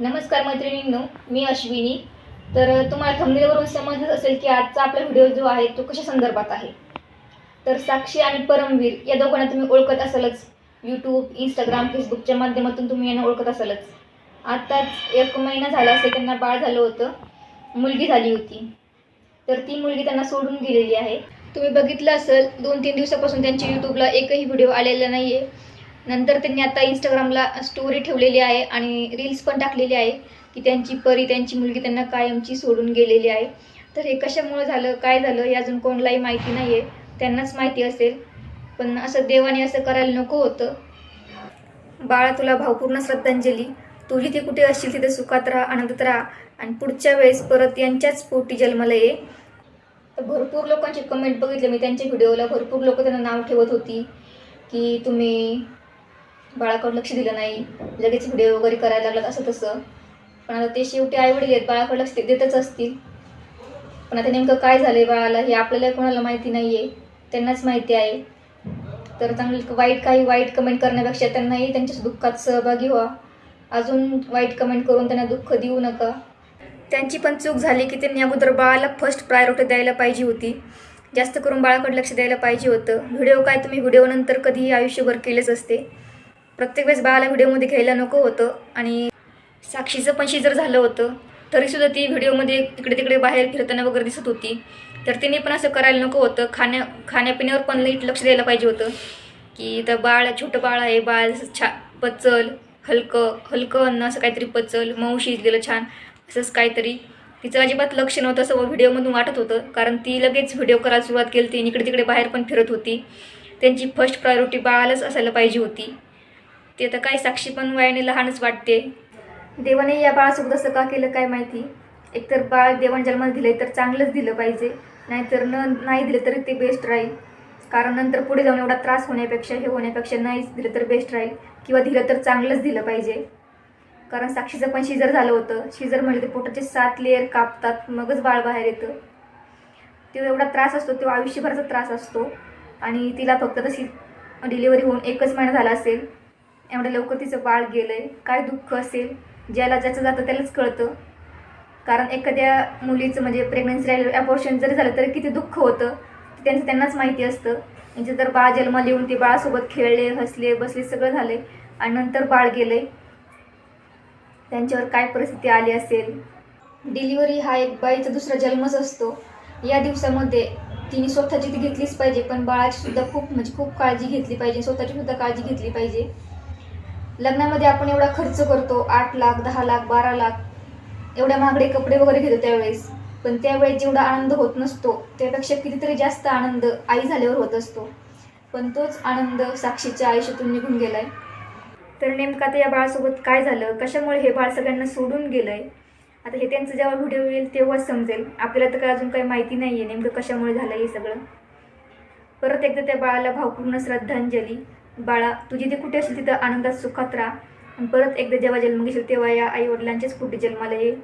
नमस्कार मैत्रिणींनो मी अश्विनी. तर तुम्हाला थंबनेलवरून समजत असेल की आजचा आपला व्हिडिओ जो आहे तो कशा संदर्भात आहे? तर साक्षी आणि परमवीर या दोघांना तुम्ही ओळखत असालच. यूट्यूब इंस्टाग्राम फेसबुकच्या माध्यमातून तुम्ही यांना ओळखत असालच. आत्ताच एक महिना झाला असेल त्यांना बाळ झालं होतं. मुलगी झाली होती. तर ती मुलगी त्यांना सोडून गेलेली आहे. तुम्ही बघितलं असेल दोन तीन दिवसापासून त्यांच्या यूट्यूबला एकही व्हिडिओ आलेला नाही आहे नंतर त्यांनी आता इंस्टाग्रामला स्टोरी ठेवलेली आहे आणि रील्स पण टाकलेली आहे की त्यांची परी त्यांची मुलगी त्यांना कायमची सोडून गेलेली आहे. तर हे कशामुळे झालं काय झालं हे अजून कोणालाही माहिती नाही आहे त्यांनाच माहिती असेल. पण असं देवाने असं करायला नको होतं. बाळा तुला भावपूर्ण श्रद्धांजली. तू जिथे कुठे असशील तिथे सुखात राहा आनंदात राहा. आणि पुढच्या वेळेस परत यांच्याच पोटी जन्माला ये. तर भरपूर लोकांचे कमेंट बघितले मी. त्यांच्या व्हिडिओला भरपूर लोक त्यांना नाव ठेवत होती की तुम्ही बाळाकडे लक्ष दिलं नाही. लगेच व्हिडिओ वगैरे करायला लागलात असं तसं. पण आता ते शेवटी आईवडील आहेत बाळाकडे लक्ष देतच असतील. पण आता नेमकं काय झालं आहे बाळाला हे आपल्याला कोणाला माहिती नाही आहे त्यांनाच माहिती आहे. तर चांगलं वाईट काही वाईट कमेंट करण्यापेक्षा त्यांनाही त्यांच्या दुःखात सहभागी व्हा. अजून वाईट कमेंट करून त्यांना दुःख देऊ नका. त्यांची पण चूक झाली की त्यांनी अगोदर बाळाला फर्स्ट प्रायोरिटी द्यायला पाहिजे होती. जास्त करून बाळाकडे लक्ष द्यायला पाहिजे होतं. व्हिडिओ काय तुम्ही व्हिडिओनंतर कधीही आयुष्यभर केलेच असते. प्रत्येक वेळेस बाळाला व्हिडिओमध्ये घ्यायला नको होतं आणि साक्षीचं पण शिजर झालं होतं. तरीसुद्धा ती व्हिडिओमध्ये तिकडे तिकडे बाहेर फिरताना वगैरे दिसत होती. तर तिने पण असं करायला नको होतं. खाण्या खाण्यापिण्यावर पण नीट लक्ष द्यायला पाहिजे होतं. की तर बाळ छोटं बाळ आहे बाळ असं छा पचल हलकं हलकं अन्न असं काहीतरी पचल मऊ शिजलेलं छान असंच काहीतरी. तिचं अजिबात लक्ष नव्हतं असं व्हिडिओमधून वाटत होतं. कारण ती लगेच व्हिडिओ करायला सुरुवात केली ती इकडे तिकडे बाहेर पण फिरत होती. त्यांची फर्स्ट प्रायोरिटी बाळालाच असायला पाहिजे होती. ते तर काय साक्षी पण वयाने लहानच वाटते. देवाने या बाळासोबत असं का केलं काय माहिती? एकतर बाळ देवाने जन्माला दिले तर चांगलंच दिलं पाहिजे. नाहीतर न नाही दिलं तरी ते बेस्ट राहील. कारण नंतर पुढे जाऊन एवढा त्रास होण्यापेक्षा हे होण्यापेक्षा नाहीच दिलं तर बेस्ट राहील. किंवा दिलं तर चांगलंच दिलं पाहिजे. कारण साक्षीचं पण शिजर झालं होतं. शिजर म्हणजे ते पोटाचे सात लेअर कापतात मगच बाळ बाहेर येतं. तो एवढा त्रास असतो तो आयुष्यभराचा त्रास असतो. आणि तिला फक्त तशी डिलिव्हरी होऊन एकच महिना झाला असेल. एवढ्या लवकर तिचं बाळ गेलं आहे काय दुःख असेल? ज्याला ज्याचं जातं त्यालाच कळतं. कारण एखाद्या मुलीचं म्हणजे प्रेग्नन्सी राहिलं अपॉर्शन जरी झालं तरी किती दुःख होतं. त्यांचं त्यांनाच माहिती असतं. म्हणजे जर बाळ जन्माला येऊन ते बाळासोबत खेळले हसले बसले सगळं झाले आणि नंतर बाळ गेले त्यांच्यावर काय परिस्थिती आली असेल? डिलिव्हरी हा एक बाईचा दुसरा जन्मच असतो. या दिवसामध्ये तिने स्वतःची ती घेतलीच पाहिजे पण बाळाची सुद्धा खूप म्हणजे खूप काळजी घेतली पाहिजे. स्वतःची सुद्धा काळजी घेतली पाहिजे. लग्नामध्ये आपण एवढा खर्च करतो आठ लाख दहा लाख बारा लाख एवढ्या महागडे कपडे वगैरे घेतो त्यावेळेस. पण त्यावेळेस जेवढा आनंद होत नसतो त्यापेक्षा कितीतरी जास्त आनंद आई झाल्यावर होत असतो. पण तोच आनंद साक्षीच्या आयुष्यातून निघून गेलाय. तर नेमकं आता या बाळासोबत काय झालं? कशामुळे हे बाळ सगळ्यांना सोडून गेलंय? आता हे त्यांचं जेव्हा व्हिडिओ येईल तेव्हाच समजेल. आपल्याला तर काय अजून काही माहिती नाही आहे नेमकं कशामुळे झालं हे सगळं. परत एकदा त्या बाळाला भावपूर्ण श्रद्धांजली. बाळा तू जिथे कुठे असेल तिथं आनंदात सुखात राहा. आणि परत एकदा जेव्हा जन्म घेशील तेव्हा या आई वडिलांचेच कुठे जन्माला ये